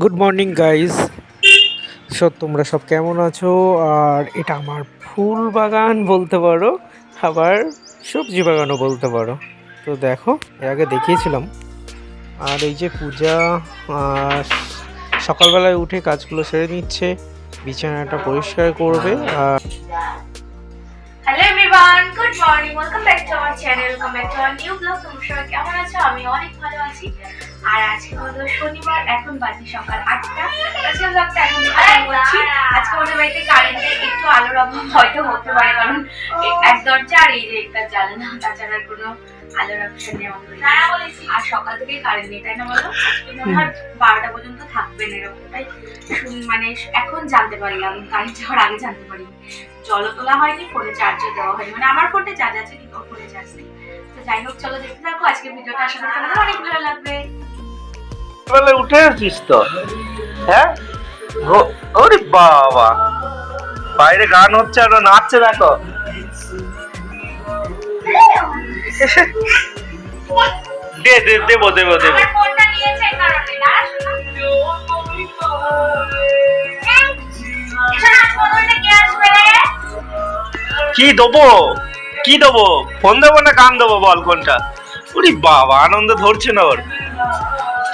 Good morning guys so তোমরা সব কেমন আছো? আর এটা আমার ফুল বাগান বলতে পারো, আবার সবজি বাগানও বলতে পারো। তো দেখো, এর আগে দেখিয়েছিলাম। আর এই যে পূজা সকালবেলায় উঠে কাজগুলো সেরে নিচ্ছে, বিছানাটা পরিষ্কার করবে, আর আমি অনেক ভালো আছি। আর আজকে হলো শনিবার এখন বাজে সকাল আটটা। আজকে ব্লগটা এখন করছি আজকে আমাদের বাড়িতে কারেন্টে একটু আলোর অভাব হয়তো হতে পারে কারণ এক দরজা আর এই যে একটা জ্বালানা তাছাড়া কোনো আলোর অপশন নেই আমাদের। আর সকাল থেকে কারেন্ট নেই তাই না বলো? মনে হয় বারোটা পর্যন্ত থাকবে না এরকমটাই শুন- মানে এখন জানতে পারলাম কারেন্ট যাওয়ার আগে জানতে পারিনি জলও তোলা হয়নি ফোনে চার্জও দেওয়া হয়নি। মানে আমার ফোনটা চার্জ আছে কিন্তু ফোনে চার্জ নেই। তো যাই হোক চলো দেখতে থাকো আজকে ভিডিওটা আশা করি তোমাদের অনেক ভালো লাগবে। বেলা উঠে আসিস তো? হ্যাঁ? ওরে বাবা। বাইরে গান হচ্ছে আর নাচছে দেখো। দে দে, দেবো দেবো দেবো। কি দেবো? কি দেবো? ফোন দেবো না গান দেবো বল কোনটা? ওরে বাবা, আনন্দ ধরছে না ওর।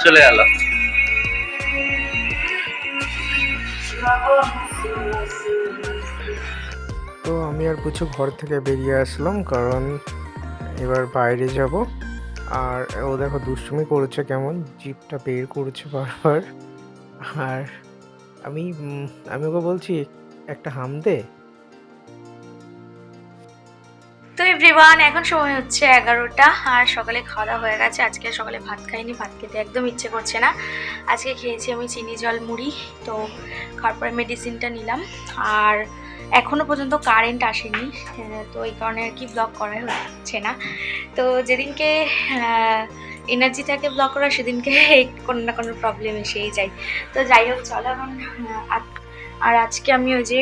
চলে গেল তো আমি আর কিছু ঘর থেকে বেরিয়ে আসলাম, কারণ এবার বাইরে যাব। আর ও দেখো দুষ্টুমি করেছে কেমন, জিপটা বের করেছে বারবার। আর আমি আমি ওকে বলছি, একটা হাম দে। এভরিওয়ান এখন সময় হচ্ছে এগারোটা আর সকালে খাওয়া দাওয়া হয়ে গেছে। আজকে সকালে ভাত খাইনি, ভাত খেতে একদম ইচ্ছে করছে না। আজকে খেয়েছি আমি চিনি জল মুড়ি, তো খাওয়ার পরে মেডিসিনটা নিলাম। আর এখনও পর্যন্ত কারেন্ট আসেনি তো এই কারণে আর কি ব্লক করা হচ্ছে না। তো যেদিনকে এনার্জি থাকে ব্লক করা সেদিনকে কোনো না কোনো প্রবলেম এসেই যায়। তো যাই হোক, চলো এখন আর আজকে আমি ওই যে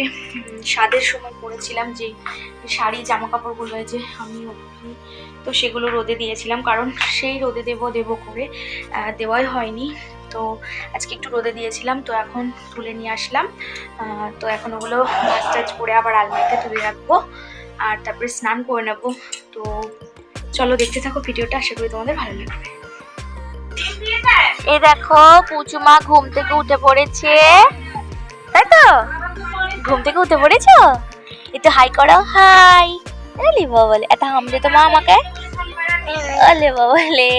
স্বাদের সময় পরেছিলাম যে শাড়ি জামা কাপড়গুলো যে আমি তো সেগুলো রোদে দিয়েছিলাম। কারণ সেই রোদে দেবো দেবো করে দেওয়াই হয়নি। তো আজকে একটু রোদে দিয়েছিলাম, তো এখন তুলে নিয়ে আসলাম। তো এখন ওগুলো ভাজ টাজ করে আবার আলমারিতে তুলে রাখব আর তারপরে স্নান করে নেব। তো চলো দেখতে থাকো ভিডিওটা, আশা করি তোমাদের ভালো লাগবে। এই দেখো, পুচুমা ঘুম থেকে উঠে পড়েছে। তাই তো ঘুম থেকে উঠে পড়েছো? একটু হাই করো, হাই। আরে বলে এত হামলে তো মা আমাকে। আলে বাবা বলে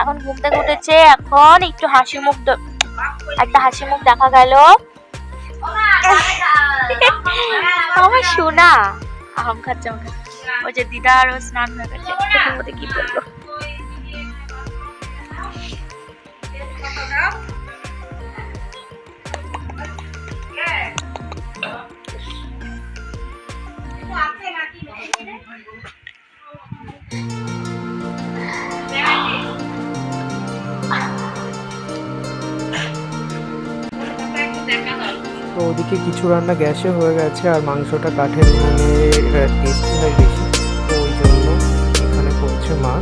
এখন ঘুম থেকে উঠেছে, এখন একটু হাসি মুখ একটা হাসি মুখ দেখা গেল। আমার সোনা। আহম খাচ্ছে আমাকে ওই যে দিদা আর স্নান হয়ে গেছে। কি বলব? ওদিকে কিছু রান্না গ্যাসে হয়ে গেছে আর মাংসটা কাঠের উনুনে টেস্টি হয় বেশি। তো ওই জন্য এখানে করছে মা।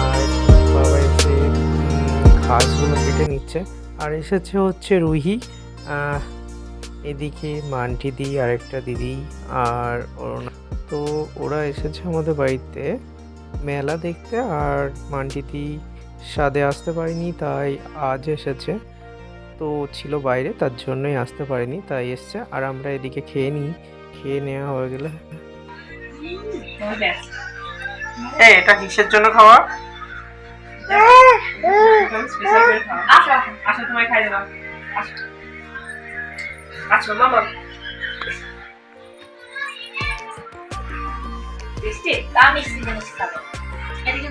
আর বাবা এসে ঘাসগুলো কেটে নিচ্ছে। আর এসেছে হচ্ছে রুহি। এদিকে মান্টি দি, আরেকটা দিদি আর তো ওরা এসেছে আমাদের বাড়িতে মেলা দেখতে আর মান্টি দি স্বাদে আসতে পারিনি, তাই আজ এসেছে। তো ছিল বাইরে তার জন্যই আসতে পারেনি তাই এসছে। আর আমরা এদিকে খেয়ে নিই। খেয়ে নেওয়া হয়ে গেলে। এই এটা কিসের জন্য খাওয়া? মিষ্টি তা মিষ্টি জিনিস খাবে। এদিকে